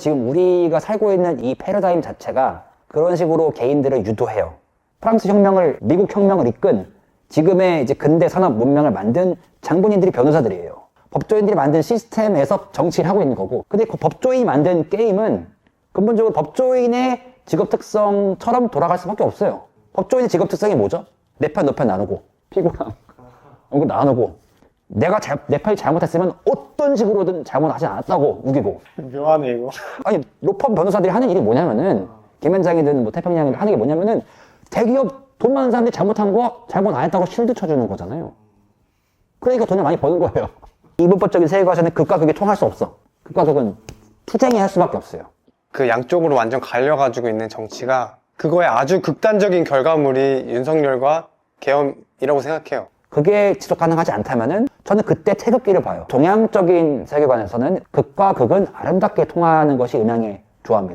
지금 우리가 살고 있는 이 패러다임 자체가 그런 식으로 개인들을 유도해요. 프랑스 혁명을, 미국 혁명을 이끈 지금의 이제 근대 산업 문명을 만든 장본인들이 변호사들이에요. 법조인들이 만든 시스템에서 정치를 하고 있는 거고. 근데 그 법조인이 만든 게임은 근본적으로 법조인의 직업 특성처럼 돌아갈 수밖에 없어요. 법조인의 직업 특성이 뭐죠? 내 편, 너 편 나누고, 피고랑, 이거 나누고, 내가 잘, 내 편이 잘못했으면 어떤 식으로든 잘못하지 않았다고 우기고. 묘하네 이거. 아니, 로펌 변호사들이 하는 일이 뭐냐면은, 김현장이든 뭐 태평양이든 하는 게 뭐냐면은, 대기업 돈 많은 사람들이 잘못한 거, 잘못 안 했다고 실드 쳐주는 거잖아요. 그러니까 돈을 많이 버는 거예요. 이분법적인 세계 과정은 극과 극이 통할 수 없어. 극과 극은 투쟁이 할 수밖에 없어요. 그 양쪽으로 완전 갈려가지고 있는 정치가 그거의 아주 극단적인 결과물이 윤석열과 계엄이라고 생각해요. 그게 지속 가능하지 않다면은 저는 그때 태극기를 봐요. 동양적인 세계관에서는 극과 극은 아름답게 통하는 것이 음양의 조합입니다.